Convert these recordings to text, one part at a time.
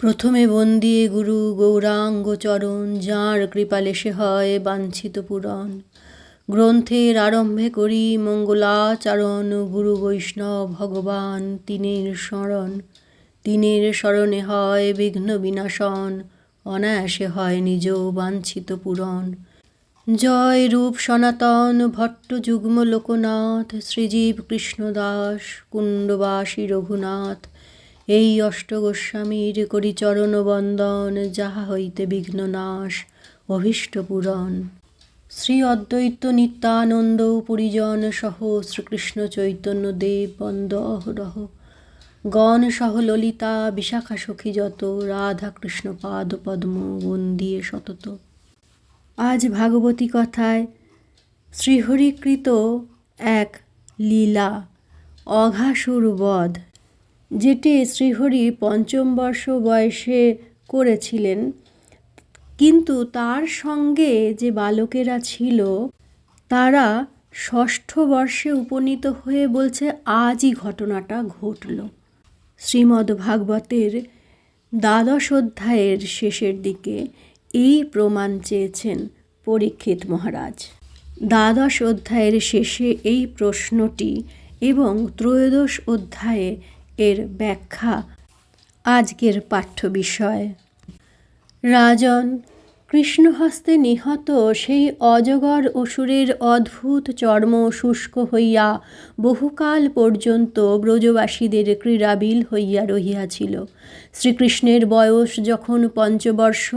প্রথমে বন্দিয়ে গুরু গৌরাঙ্গ চরণ, যাঁর কৃপালে সে হয় বাঞ্ছিত পূরণ। গ্রন্থের আরম্ভে করি মঙ্গলাচরণ, গুরু বৈষ্ণব ভগবান তিনের স্মরণ তিনের স্মরণে হয় বিঘ্ন বিনাশন, অনায়াসে হয় নিজ বাঞ্ছিত পূরণ। জয় রূপ সনাতন, ভট্ট যুগ্ম লোকনাথ, শ্রীজীব কৃষ্ণদাস, কুণ্ডবাসী রঘুনাথ এই অষ্টগোস্বামীর করি চরণ বন্দন যাহা হইতে বিঘ্ন নাশ, অভীষ্ট পূরণ। শ্রী অদ্বৈত নিত্যানন্দ পরিজন সহ শ্রীকৃষ্ণ চৈতন্য দেব বন্দ অহরহ। গণ সহ ললিতা, বিশাখা সখী যত, রাধা কৃষ্ণ পাদ পদ্ম বন্দিয়ে সতত। আজ ভাগবতী কথায় শ্রীহরিকৃত এক লীলা অঘাসুর বধ যেটি শ্রীহরি পঞ্চম বর্ষ বয়সে করেছিলেন। কিন্তু তার সঙ্গে যে বালকেরা ছিল, তারা ষষ্ঠ বর্ষে উপনীত হয়ে বলছে, আজই ঘটনাটা ঘটল। শ্রীমদ্ ভাগবতের দ্বাদশ অধ্যায়ের শেষের দিকে এই প্রমাণ চেয়েছেন পরীক্ষিত মহারাজ। দ্বাদশ অধ্যায়ের শেষে এই প্রশ্নটি এবং ত্রয়োদশ অধ্যায়ে এর ব্যাখ্যা, আজকের পাঠ্য বিষয়। রাজন কৃষ্ণহস্তে নিহত সেই অজগর অসুরের অদ্ভুত চর্ম শুষ্ক হইয়া বহুকাল পর্যন্ত ব্রজবাসীদের ক্রীড়াবিল হইয়া রহিয়াছিল। শ্রীকৃষ্ণের বয়স যখন পঞ্চবর্ষ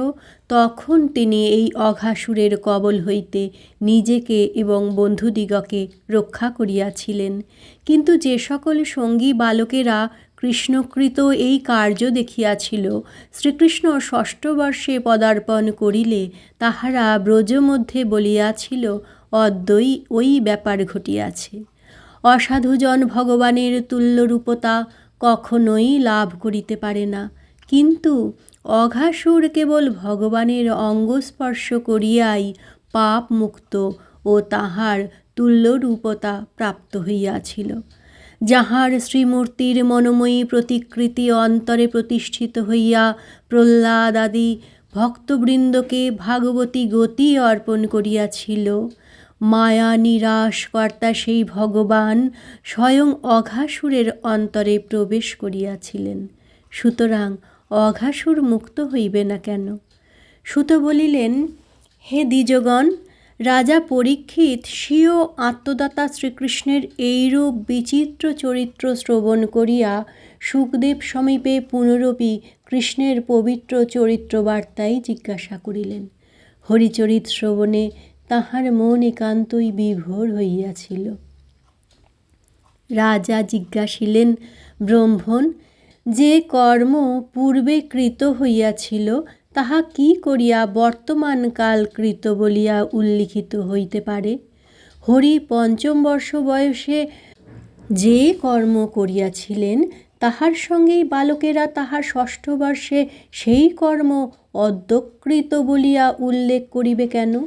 তখন তিনি এই অঘাসুরের কবল হইতে নিজেকে এবং বন্ধুদিগকে রক্ষা করিয়াছিলেন। কিন্তু যে সকল সঙ্গী বালকেরা কৃষ্ণকৃত এই কার্য দেখিয়াছিল, শ্রীকৃষ্ণ ষষ্ঠ বর্ষে পদার্পণ করিলে তাহারা ব্রজ মধ্যে বলিয়াছিল, অদ্বৈ, ওই ব্যাপার ঘটিয়াছে। অসাধুজন ভগবানের তুল্যরূপতা কখনোই লাভ করিতে পারে না। কিন্তু অঘাসুর কেবল ভগবানের অঙ্গস্পর্শ করিয়াই পাপ মুক্ত ও তাহার তুল্যরূপতা প্রাপ্ত হইয়াছিল। যাহার শ্রীমূর্তির মনোময়ী প্রতিকৃতি অন্তরে প্রতিষ্ঠিত হইয়া প্রহ্লাদ আদি ভক্তবৃন্দকে ভাগবতী গতি অর্পণ করিয়াছিল, মায়া নিরাশ কর্তা সেই ভগবান স্বয়ং অঘাসুরের অন্তরে প্রবেশ করিয়াছিলেন। সুতরাং অঘাসুর মুক্ত হইবে না কেন? সুত বলিলেন, হে দ্বিজগণ, রাজা পরীক্ষিত স্বীয় আত্মদাতা শ্রীকৃষ্ণের এইরূপ বিচিত্র চরিত্র শ্রবণ করিয়া সুখদেব সমীপে পুনরপি কৃষ্ণের পবিত্র চরিত্র বার্তাই জিজ্ঞাসা করিলেন। হরিচরিত শ্রবণে তাহার মন একান্তই বিভোর হইয়াছিল। রাজা জিজ্ঞাসিলেন, ব্রহ্মণ যে কর্ম পূর্বে কৃত হইয়াছিল, তাহা কি করিয়া বর্তমানকাল কৃত বলিয়া উল্লিখিত হইতে পারে? হরি পঞ্চম বর্ষ বয়সে যে কর্ম করিয়াছিলেন, তাহার সঙ্গেই বালকেরা তাহার ষষ্ঠ বর্ষে সেই কর্ম অদ্যকৃত বলিয়া উল্লেখ করিবে কেন?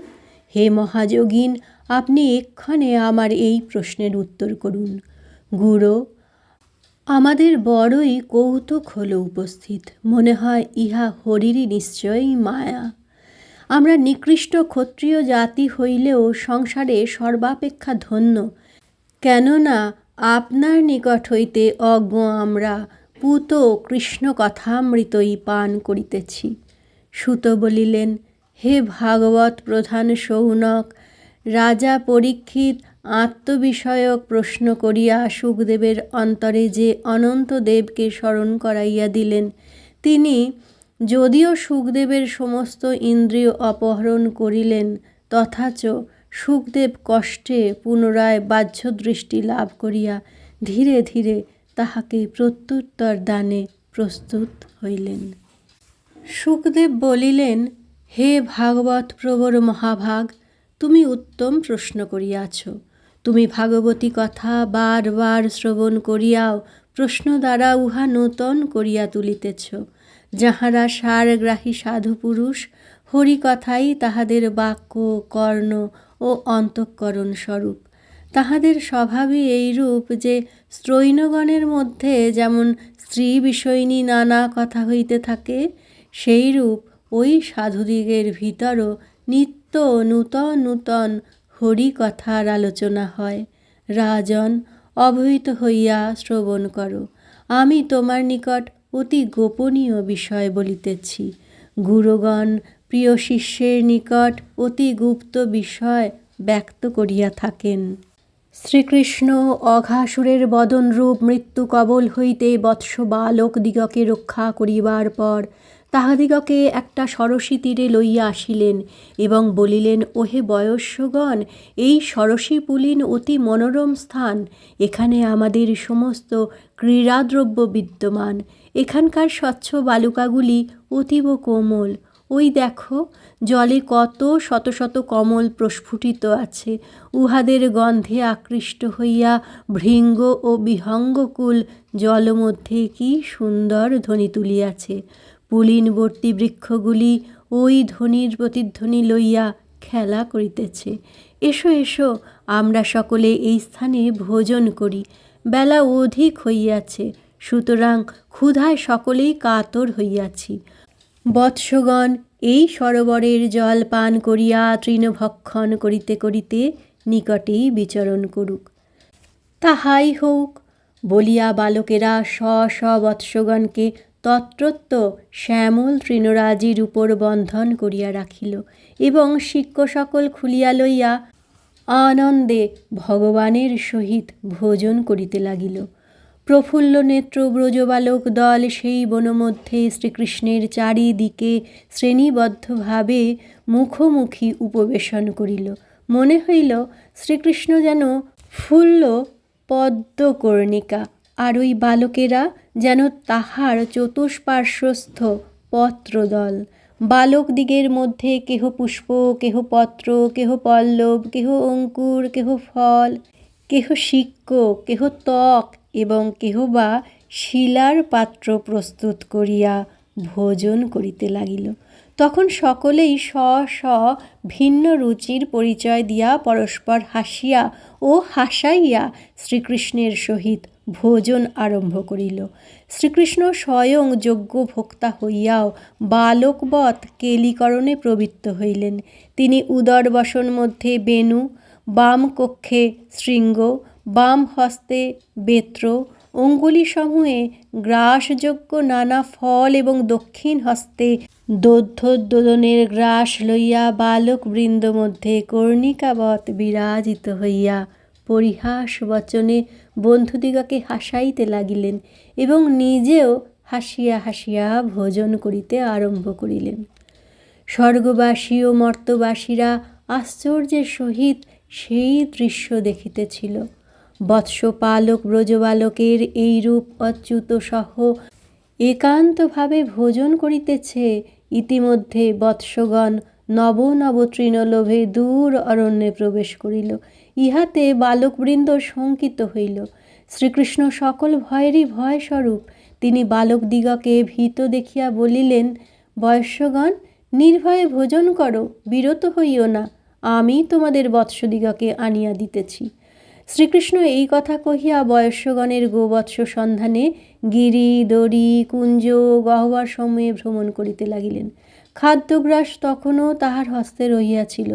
হে মহাযোগিন, আপনি এক্ষণে আমার এই প্রশ্নের উত্তর করুন। গুরু আমাদের বড়ই কৌতুক হলো উপস্থিত। মনে হয় ইহা হরিরই নিশ্চয়ই মায়া। আমরা নিকৃষ্ট ক্ষত্রিয় জাতি হইলেও সংসারে সর্বাপেক্ষা ধন্য। কেননা আপনার নিকট হইতে অজ্ঞ আমরা, পুত কৃষ্ণ কথামৃতই পান করিতেছি। সুত বলিলেন, হে ভাগবত প্রধান সৌনক, রাজা পরীক্ষিত আত্মবিষয়ক প্রশ্ন করিয়া সুখদেবের অন্তরে যে অনন্ত দেবকে স্মরণ করাইয়া দিলেন, তিনি যদিও সুখদেবের সমস্ত ইন্দ্রিয় অপহরণ করিলেন, তথাচ সুখদেব কষ্টে পুনরায় বাহ্য দৃষ্টি লাভ করিয়া ধীরে ধীরে তাহাকে প্রত্যুত্তর দানে প্রস্তুত হইলেন। সুখদেব বলিলেন, হে ভাগবত প্রবর মহাভাগ, তুমি উত্তম প্রশ্ন করিয়াছ। তুমি ভাগবতী কথা বারবার শ্রবণ করিয়াও, প্রশ্ন দ্বারা উহা নূতন করিয়া তুলিতেছ। যাহারা সারগ্রাহী সাধু পুরুষ হরিকথাই তাহাদের বাক্য, কর্ণ ও অন্তঃকরণ স্বরূপ। তাহাদের স্বভাবই এইরূপ যে, স্ত্রৈণগণের মধ্যে যেমন স্ত্রী বিষয়িনী নানা কথা হইতে থাকে, সেইরূপ ওই সাধুদিগের ভিতরও নিত্য নূতন নূতন হরিকথার আলোচনা হয়। রাজন, অবহিত হইয়া শ্রবণ করো। আমি তোমার নিকট অতি গোপনীয় বিষয় বলিতেছি। গুরুগণ, প্রিয় শিষ্যের নিকট অতি গুপ্ত বিষয় ব্যক্ত করিয়া থাকেন। শ্রীকৃষ্ণ অঘাসুরের বদনরূপ মৃত্যু কবল হইতে বৎস বালক দিগকে রক্ষা করিবার পর তাহাদিগকে একটা সরসী তীরে লইয়া আসিলেন এবং বলিলেন, ওহে বয়স্যগণ, এই সরসী পুলিন অতি মনোরম স্থান। এখানে আমাদের সমস্ত ক্রীড়াদ্রব্য বিদ্যমান। এখানকার স্বচ্ছ বালুকাগুলি অতীব কোমল। ওই দেখো, জলে কত শত শত কমল প্রস্ফুটিত আছে। উহাদের গন্ধে আকৃষ্ট হইয়া ভৃঙ্গ ও বিহঙ্গকুল জলমধ্যে কি সুন্দর ধ্বনি তুলিয়াছে। পুলিনবর্তী বৃক্ষগুলি ওই ধ্বনির প্রতিধ্বনি লইয়া খেলা করিতেছে। এসো এসো, আমরা সকলে এই স্থানে ভোজন করি। বেলা অধিক হইয়াছে, সুতরাং ক্ষুধায় সকলেই কাতর হইয়াছি। বৎসগণ, এই সরোবরের জল পান করিয়া তৃণভক্ষণ করিতে করিতে নিকটেই বিচরণ করুক। তাহাই হোক, বলিয়া বালকেরা স্ব বৎসগণকে তত্রত্ব শ্যামল তৃণরাজির উপর বন্ধন করিয়া রাখিল এবং শিক্ষ সকল খুলিয়া লইয়া আনন্দে ভগবানের সহিত ভোজন করিতে লাগিল। প্রফুল্ল নেত্র ব্রজবালক দল সেই বনমধ্যে শ্রীকৃষ্ণের চারিদিকে শ্রেণীবদ্ধভাবে মুখোমুখি উপবেশন করিল। মনে হইল শ্রীকৃষ্ণ যেন ফুল্ল পদ্মকর্ণিকা আর ওই বালকেরা যেন তাহার চতুষ্পার্শ্বস্থ পত্রদল। বালকদিগের মধ্যে কেহ পুষ্প, কেহ পত্র, কেহ পল্লব, কেহ অঙ্কুর, কেহ ফল, কেহ সিক্ক, কেহ ত্বক এবং কেহ বা শিলার পাত্র প্রস্তুত করিয়া ভোজন করিতে লাগিল। তখন সকলেই স্ব স্ব ভিন্ন রুচির পরিচয় দিয়া পরস্পর হাসিয়া ও হাসাইয়া শ্রীকৃষ্ণের সহিত ভোজন আরম্ভ করিল। শ্রীকৃষ্ণ স্বয়ং যোগ্য ভোক্তা হইয়াও বালকবৎ কেলিকরণে প্রবৃত্ত হইলেন। তিনি উদর বসন মধ্যে বেণু, বাম কক্ষে শৃঙ্গ, বাম হস্তে বেত্র, অঙ্গুলি সমূহে গ্রাসযোগ্য নানা ফল এবং দক্ষিণ হস্তে দধ্যোদ্বোধনের গ্রাস লইয়া বালক বৃন্দ মধ্যে কর্ণিকাবৎ বিরাজিত হইয়া, পরিহাস বচনে বন্ধুদিগকে হাসাইতে লাগিলেন এবং নিজেও হাসিয়া হাসিয়া ভোজন করিতে আরম্ভ করিলেন। স্বর্গবাসী ও মর্তবাসীরা আশ্চর্যের সহিত সেই দৃশ্য দেখিতেছিল। বৎসপালক, ব্রজবালকের এইরূপ অচ্যুত সহ একান্তভাবে ভোজন করিতেছে ইতিমধ্যে বৎসগণ নব নব তৃণলোভে দূর অরণ্যে প্রবেশ করিল। ইহাতে বালকবৃন্দ শঙ্কিত হইল। শ্রীকৃষ্ণ সকল ভয়েরই ভয়স্বরূপ। তিনি বালকদিগকে ভীত দেখিয়া বলিলেন, বয়স্যগণ, নির্ভয়ে ভোজন করো, বিরত হইও না। আমি তোমাদের বৎসদিগকে আনিয়া দিতেছি। শ্রীকৃষ্ণ এই কথা কহিয়া বয়স্যগণের গোবৎস সন্ধানে গিরি, দড়ি, কুঞ্জ, গহ্বর সময়ে ভ্রমণ করিতে লাগিলেন। খাদ্যগ্রাস তখনও তাহার হস্তে রহিয়াছিল।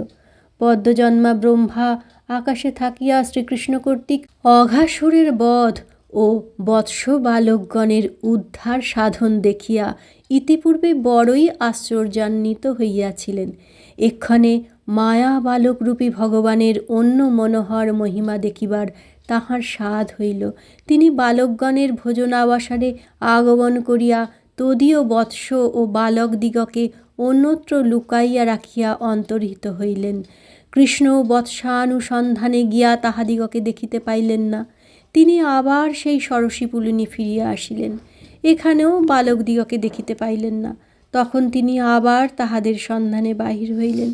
পদ্মজন্মা ব্রহ্মা আকাশে থাকিয়া শ্রীকৃষ্ণ কর্তৃক অঘাসুরের বধ ও বৎস বালকগণের উদ্ধার সাধন দেখিয়া ইতিপূর্বে বড়ই আশ্চর্যান্বিত হইয়াছিলেন। এক্ষণে মায়া বালকরূপী ভগবানের অন্য মনোহর মহিমা দেখিবার তাহার স্বাদ হইল। তিনি বালকগণের ভোজনাবসারে আগমন করিয়া তদীয় বৎস ও বালকদিগকে অন্যত্র লুকাইয়া রাখিয়া অন্তর্হিত হইলেন। কৃষ্ণ বৎসানুসন্ধানে গিয়া তাহাদিগকে দেখিতে পাইলেন না। তিনি আবার সেই সরসী পুলিনী ফিরিয়া আসিলেন। এখানেও বালকদিগকে দেখিতে পাইলেন না। তখন তিনি আবার তাহাদের সন্ধানে বাহির হইলেন।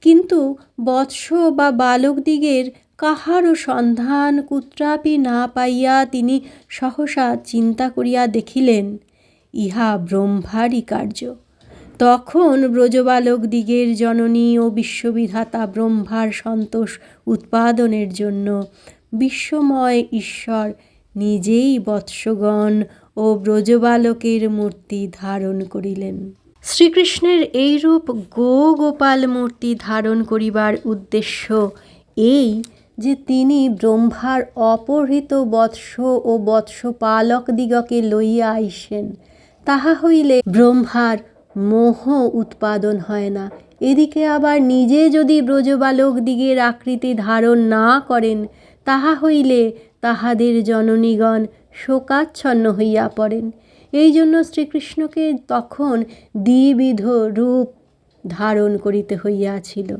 কিন্তু বৎস বা বালকদিগের কাহারও সন্ধান কুত্রাপি না পাইয়া তিনি সহসা চিন্তা করিয়া দেখিলেন, ইহা ব্রহ্মারই কার্য। তখন ব্রজবালক দিগের জননী ও বিশ্ববিধাতা ব্রহ্মার সন্তোষ উৎপাদনের জন্য বিশ্বময় ঈশ্বর নিজেই বৎসগণ ও ব্রজবালকের মূর্তি ধারণ করিলেন। শ্রীকৃষ্ণের এইরূপ গো গোপাল মূর্তি ধারণ করিবার উদ্দেশ্য এই যে তিনি ব্রহ্মার অপহৃত বৎস ও বৎস পালক দিগকে লইয়া আইসেন, তাহা হইলে ব্রহ্মার মোহ উৎপাদন হয় না। এদিকে আবার নিজে যদি ব্রজবালক দিগের আকৃতি ধারণ না করেন, তাহা হইলে তাহাদের জননীগণ শোকাচ্ছন্ন হইয়া পড়েন। এই জন্য শ্রীকৃষ্ণকে তখন দ্বিবিধ রূপ ধারণ করিতে হইয়াছিল।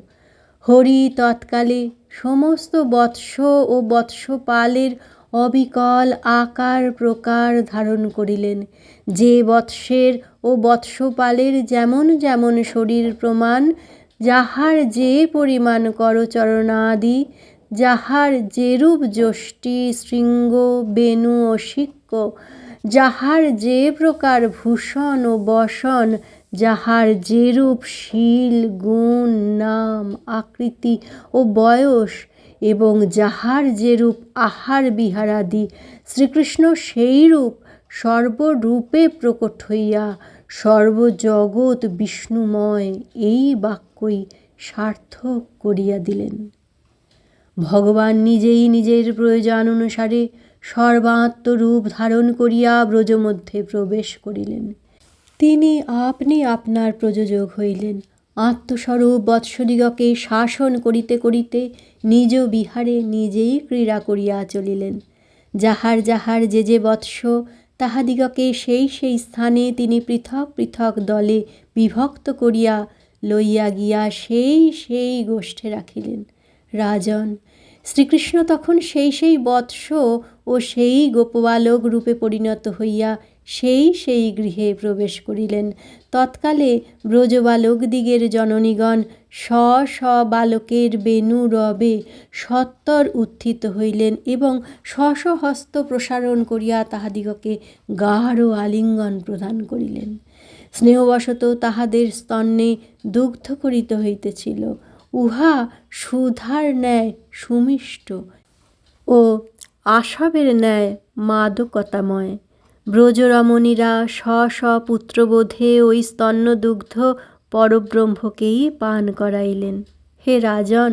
হরি তৎকালে সমস্ত বৎস ও বৎসপালের অবিকল আকার প্রকার ধারণ করিলেন। যে বৎসের ও বৎসপালের যেমন যেমন শরীর প্রমাণ, যাহার যে পরিমাণ করচরণাদি, যাহার যেরূপ যষ্টি, শৃঙ্গ, বেণু ও শিক্ষ যাহার যে প্রকার ভূষণ ও বসন, যাহার যেরূপ শীল, গুণ, নাম, আকৃতি ও বয়স এবং যাহার যেরূপ আহার বিহারাদি, শ্রীকৃষ্ণ সেইরূপ সর্বরূপে প্রকট হইয়া সর্বজগৎ বিষ্ণুময় এই বাক্যই সার্থক করিয়া দিলেন। ভগবান নিজেই নিজের প্রয়োজন অনুসারে সর্বাত্মরূপ ধারণ করিয়া ব্রজমধ্যে প্রবেশ করিলেন। তিনি আপনি আপনার প্রযোজক হইলেন। আত্মস্বরূপ বৎসদিগকে শাসন করিতে করিতে নিজ বিহারে নিজেই ক্রীড়া করিয়া চলিলেন। যাহার যাহার যে যে বৎস তাহাদিগকে সেই সেই স্থানে তিনি পৃথক পৃথক দলে বিভক্ত করিয়া লইয়া গিয়া সেই সেই গোষ্ঠে রাখিলেন। রাজন, শ্রীকৃষ্ণ তখন সেই সেই বৎস ও সেই গোপবালক রূপে পরিণত হইয়া সেই সেই গৃহে প্রবেশ করিলেন। তৎকালে ব্রজবালক দিগের জননীগণ স্ব স্ব বালকের বেণু রবে সত্তর উত্থিত হইলেন এবং স্ব হস্ত প্রসারণ করিয়া তাহাদিগকে গাঢ় আলিঙ্গন প্রদান করিলেন। স্নেহবশত তাহাদের স্তন্নে দুগ্ধ করিত হইতেছিল। উহা সুধার ন্যায় সুমিষ্ট ও আশাবের ন্যায় মাদকতাময়। ব্রজরমণীরা স্ব স্ব পুত্রবোধে ওই স্তন্যদুগ্ধ পরব্রহ্মকেই পান করাইলেন। হে রাজন,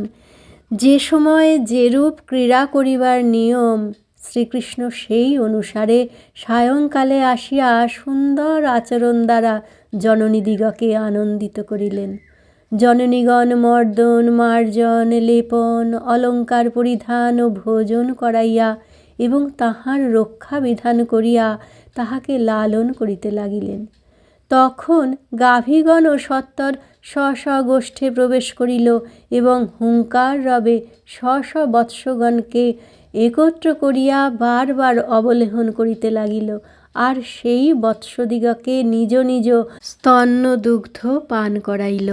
যে সময় যেরূপ ক্রীড়া করিবার নিয়ম, শ্রীকৃষ্ণ সেই অনুসারে সায়ংকালে আসিয়া সুন্দর আচরণ দ্বারা জননীদিগকে আনন্দিত করিলেন। জননীগণ মর্দন, মার্জন, লেপন, অলঙ্কার পরিধান ও ভোজন করাইয়া এবং তাহার রক্ষা বিধান করিয়া তাহাকে লালন করিতে লাগিলেন। তখন গাভীগণ সত্তর স্ব গোষ্ঠে প্রবেশ করিল এবং হুঙ্কার রবে স্ব বৎসগণকে একত্র করিয়া বারবার অবলেহন করিতে লাগিল। আর সেই বৎসদিগকে নিজ নিজ স্তন্য দুগ্ধ পান করাইল।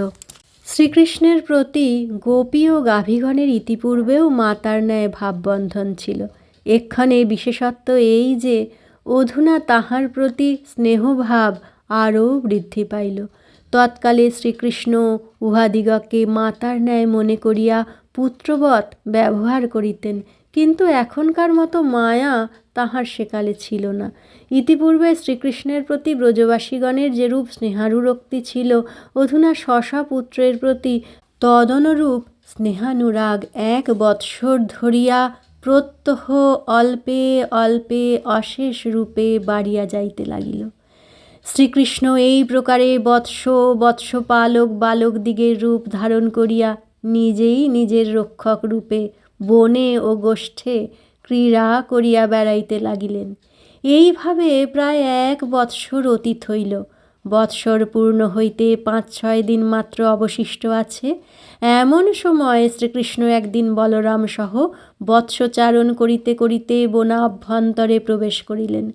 শ্রীকৃষ্ণের প্রতি গোপী ও গাভীগণের ইতিপূর্বেও মাতার ন্যায় ভাববন্ধন ছিল। এক্ষণে বিশেষত্ব এই যে, অধুনা তাহার প্রতি স্নেহভাব আরও বৃদ্ধি পাইল। তৎকালে শ্রীকৃষ্ণ উহাদিগকে মাতার ন্যায় মনে করিয়া পুত্রবৎ ব্যবহার করিতেন, কিন্তু এখনকার মতো মায়া তাহার সেকালে ছিল না। ইতিপূর্বে শ্রীকৃষ্ণের প্রতি ব্রজবাসীগণের যেরূপ স্নেহানুরক্তি ছিল, অধুনা শশা পুত্রের প্রতি তদনুরূপ স্নেহানুরাগ এক বৎসর ধরিয়া প্রত্যহ অল্পে অল্পে অশেষ রূপে বাড়িয়া যাইতে লাগিল। শ্রীকৃষ্ণ এই প্রকারে বৎস বৎস পালক বালক দিগের রূপ ধারণ করিয়া নিজেই নিজের রক্ষক রূপে বনে ও গোষ্ঠে ক্রীড়া করিয়া বেড়াইতে লাগিলেন। এইভাবে প্রায় এক বৎসর অতীত হইল। বৎসর পূর্ণ হইতে পাঁচ ছয় দিন মাত্র অবশিষ্ট আছে। এমন সময় শ্রীকৃষ্ণ একদিন বলরাম সহ বৎসচারণ করিতে করিতে বনা অভ্যন্তরে প্রবেশ করিলেন।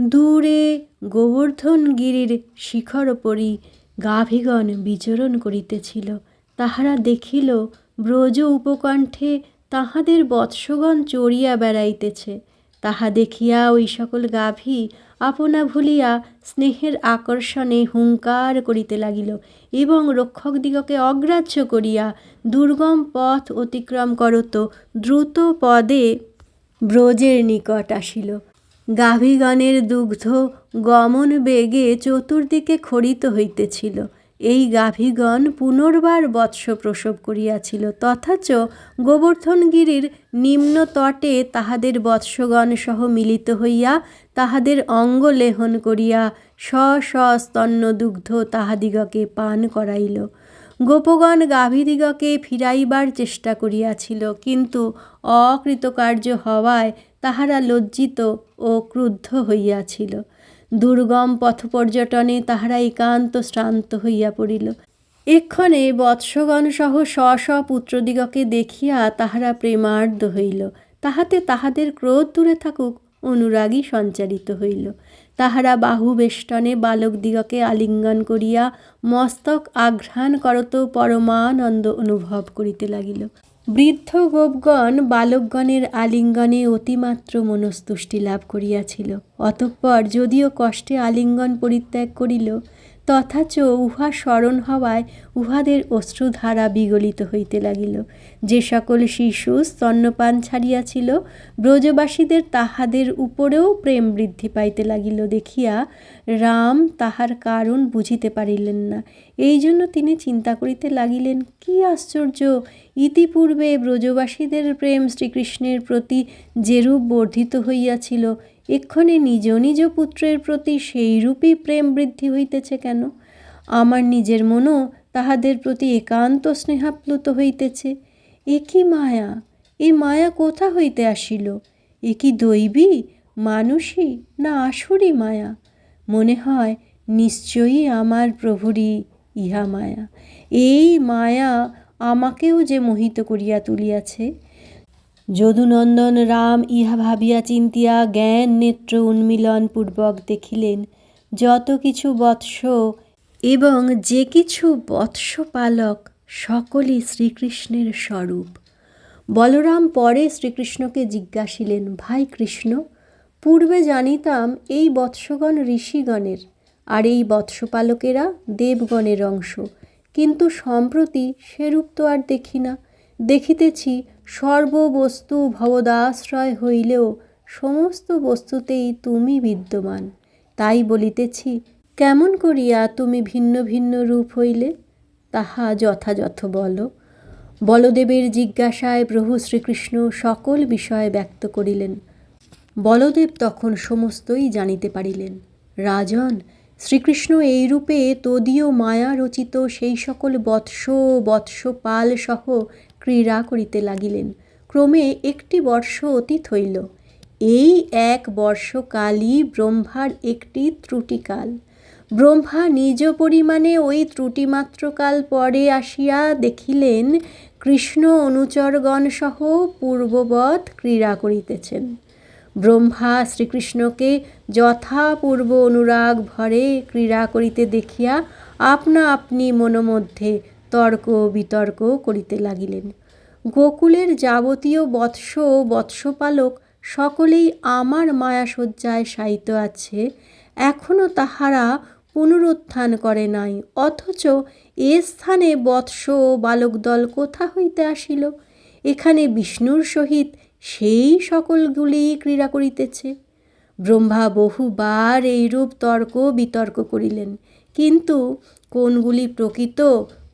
দূরে গোবর্ধনগিরির শিখরোপরি গাভীগণ বিচরণ করিতেছিল। তাহারা দেখিল, ব্রজ উপকণ্ঠে তাহাদের বৎসগণ চড়িয়া বেড়াইতেছে। তাহা দেখিয়া ওই সকল গাভী আপনা ভুলিয়া স্নেহের আকর্ষণে হুঙ্কার করিতে লাগিল এবং রক্ষকদিগকে অগ্রাহ্য করিয়া দুর্গম পথ অতিক্রম করত, দ্রুত পদে ব্রজের নিকট আসিল। গাভীগণের দুগ্ধ গমন বেগে চতুর্দিকে খরিত হইতেছিল। এই গাভীগণ পুনর্বার বৎস প্রসব করিয়াছিল, তথাচ গোবর্ধনগিরির নিম্ন তটে তাহাদের বৎসগণ সহ মিলিত হইয়া তাহাদের অঙ্গ লেহন করিয়া স্ব স্তন্য দুগ্ধ তাহাদিগকে পান করাইল। গোপগণ গাভীদিগকে ফিরাইবার চেষ্টা করিয়াছিল, কিন্তু অকৃতকার্য হওয়ায় তাহারা লজ্জিত ও ক্রুদ্ধ হইয়াছিল। দুর্গম পথপর্যটনে তাহারা একান্ত শ্রান্ত হইয়া পড়িল। এক্ষণে বৎসগণ সহ স্ব স্ব পুত্রদিগকে দেখিয়া তাহারা প্রেমার্ধ হইল। তাহাতে তাহাদের ক্রোধ দূরে থাকুক অনুরাগী সঞ্চারিত হইল। তাহারা বাহু বাহুবেষ্টনে বালকদিগকে আলিঙ্গন করিয়া মস্তক আঘ্রাণ করত পরমানন্দ অনুভব করিতে লাগিল। বৃদ্ধ গোপগণ বালকগণের আলিঙ্গনে অতিমাত্র মনস্তুষ্টি লাভ করিয়াছিল। অতঃপর যদিও কষ্টে আলিঙ্গন পরিত্যাগ করিল তথাচ উহা স্মরণ হওয়ায় উহাদের অশ্রুধারা বিগলিত হইতে লাগিল। যে সকল শিশু স্তন্যপান ছাড়িয়াছিল, ব্রজবাসীদের তাহাদের উপরেও প্রেম বৃদ্ধি পাইতে লাগিল দেখিয়া রাম তাহার কারণ বুঝিতে পারিলেন না। এই জন্য তিনি চিন্তা করিতে লাগিলেন, কি আশ্চর্য! ইতিপূর্বে ব্রজবাসীদের প্রেম শ্রীকৃষ্ণের প্রতি যেরূপ বর্ধিত হইয়াছিল এক্ষণে নিজ নিজ পুত্রের প্রতি সেইরূপই প্রেম বৃদ্ধি হইতেছে কেন? আমার নিজের মনও তাহাদের প্রতি একান্ত স্নেহাপ্লুত হইতেছে। এ কি মায়া? এ মায়া কোথা হইতে আসিল? এ কি দৈবী মানুষই না আসুরি মায়া? মনে হয় নিশ্চয়ই আমার প্রভুরই ইহা মায়া। এই মায়া আমাকেও যে মোহিত করিয়া তুলিয়াছে যদুনন্দন রাম ইহা ভাবিয়া চিন্তিয়া জ্ঞান নেত্র উন্মিলন পূর্বক দেখিলেন, যত কিছু বৎস এবং যে কিছু বৎস পালক, সকলই শ্রীকৃষ্ণের স্বরূপ। বলরাম পরে শ্রীকৃষ্ণকে জিজ্ঞাসিলেন, ভাই কৃষ্ণ, পূর্বে জানিতাম এই বৎসগণ ঋষিগণের, আর এই বৎসপালকেরা দেবগণের অংশ। কিন্তু সম্প্রতি সেরূপ তো আর দেখি না। দেখিতেছি সর্ববস্তু ভবদাশ্রয় হইলেও সমস্ত বস্তুতেই তুমি বিদ্যমান। তাই বলিতেছি, কেমন করিয়া তুমি ভিন্ন ভিন্ন রূপ হইলে? তাহা যথাযথ বলো। বলদেবের জিজ্ঞাসায় প্রভু শ্রীকৃষ্ণ সকল বিষয় ব্যক্ত করিলেন। বলদেব তখন সমস্তই জানিতে পারিলেন। রাজন, শ্রীকৃষ্ণ এইরূপে তদীয় মায়া রচিত সেই সকল বৎস বৎসপাল সহ ক্রীড়া করিতে লাগিলেন। ক্রমে একটি বর্ষ অতীত হইল। এই এক বর্ষকালই ব্রহ্মার একটি ত্রুটিকাল। ব্রহ্মা নিজ পরিমাণে ওই ত্রুটিমাত্রকাল পরে আসিয়া দেখিলেন, কৃষ্ণ অনুচরগণ সহ পূর্ববৎ ক্রীড়া করিতেছেন। ব্রহ্মা শ্রীকৃষ্ণকে যথাপূর্ব অনুরাগ ভরে ক্রীড়া করিতে দেখিয়া আপনা আপনি মনোমধ্যে তর্ক বিতর্ক করিতে লাগিলেন। গোকুলের যাবতীয় বৎস ও বৎসপালক সকলেই আমার মায়াসজ্জায় শায়িত আছে এখনও তাহারা পুনরুত্থান করে নাই, অথচ এ স্থানে বৎস ও বালকদল কোথা হইতে আসিল? এখানে বিষ্ণুর সহিত সেই সকলগুলি ক্রীড়া করিতেছে। ব্রহ্মা বহুবার এইরূপ তর্ক বিতর্ক করিলেন, কিন্তু কোনগুলি প্রকৃত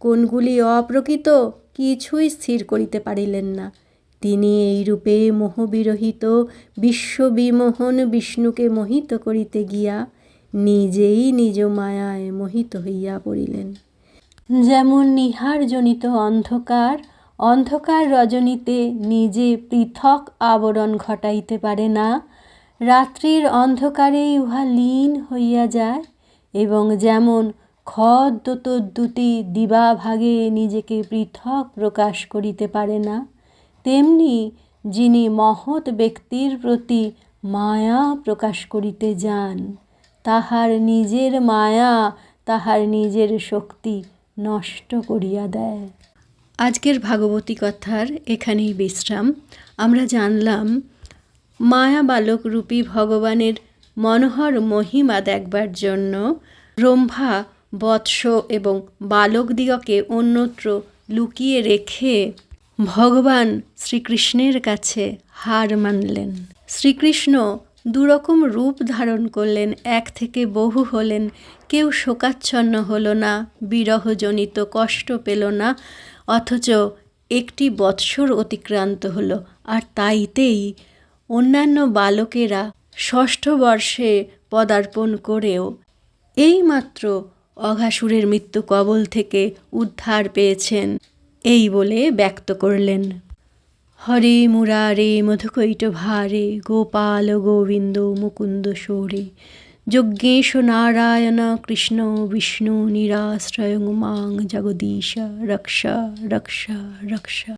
কোনগুলি অপ্রকৃত, কিছুই স্থির করিতে পারিলেন না। তিনি এইরূপে মোহবিরহিত, বিশ্ববিমোহন বিষ্ণুকে মোহিত করিতে গিয়া নিজেই নিজ মায়ায় মোহিত হইয়া পড়িলেন। যেমন নিহারজনিত অন্ধকার অন্ধকার রজনীতে নিজে পৃথক আবরণ ঘটাইতে পারে না। রাত্রির অন্ধকারেই উহা লীন হইয়া যায় এবং যেমন খদ্যোতদ্যুতি দিবাভাগে নিজেকে পৃথক প্রকাশ করিতে পারে না। তেমনি যিনি মহৎ ব্যক্তির প্রতি মায়া প্রকাশ করিতে যান, তাহার নিজের মায়া তাহার নিজের শক্তি নষ্ট করিয়া দেয়। আজকের ভাগবতী কথার এখানেই বিশ্রাম। আমরা জানলাম, মায়া বালক রূপী ভগবানের মনোহর মহিমা দেখবার জন্য ব্রহ্মা বৎস এবং বালকদিগকে অন্যত্র লুকিয়ে রেখে ভগবান শ্রীকৃষ্ণের কাছে হার মানলেন। শ্রীকৃষ্ণ দুরকম রূপ ধারণ করলেন, এক থেকে বহু হলেন, কেউ শোকাচ্ছন্ন হলো না, বিরহজনিত কষ্ট পেল না, অথচ একটি বৎসর অতিক্রান্ত হলো। আর তাইতেই অন্যান্য বালকেরা ষষ্ঠ বর্ষে পদার্পণ করেও, এইমাত্র অঘাসুরের মৃত্যু কবল থেকে উদ্ধার পেয়েছেন। এই বলে ব্যক্ত করলেন। হরে মুরারে মধুকৈট ভারে, গোপাল গোবিন্দ মুকুন্দ সৌরে। যজ্ঞেশ নারায়ণ কৃষ্ণ বিষ্ণু নিরাশ্রয় মাং জগদীশ রক্ষ রক্ষ রক্ষ।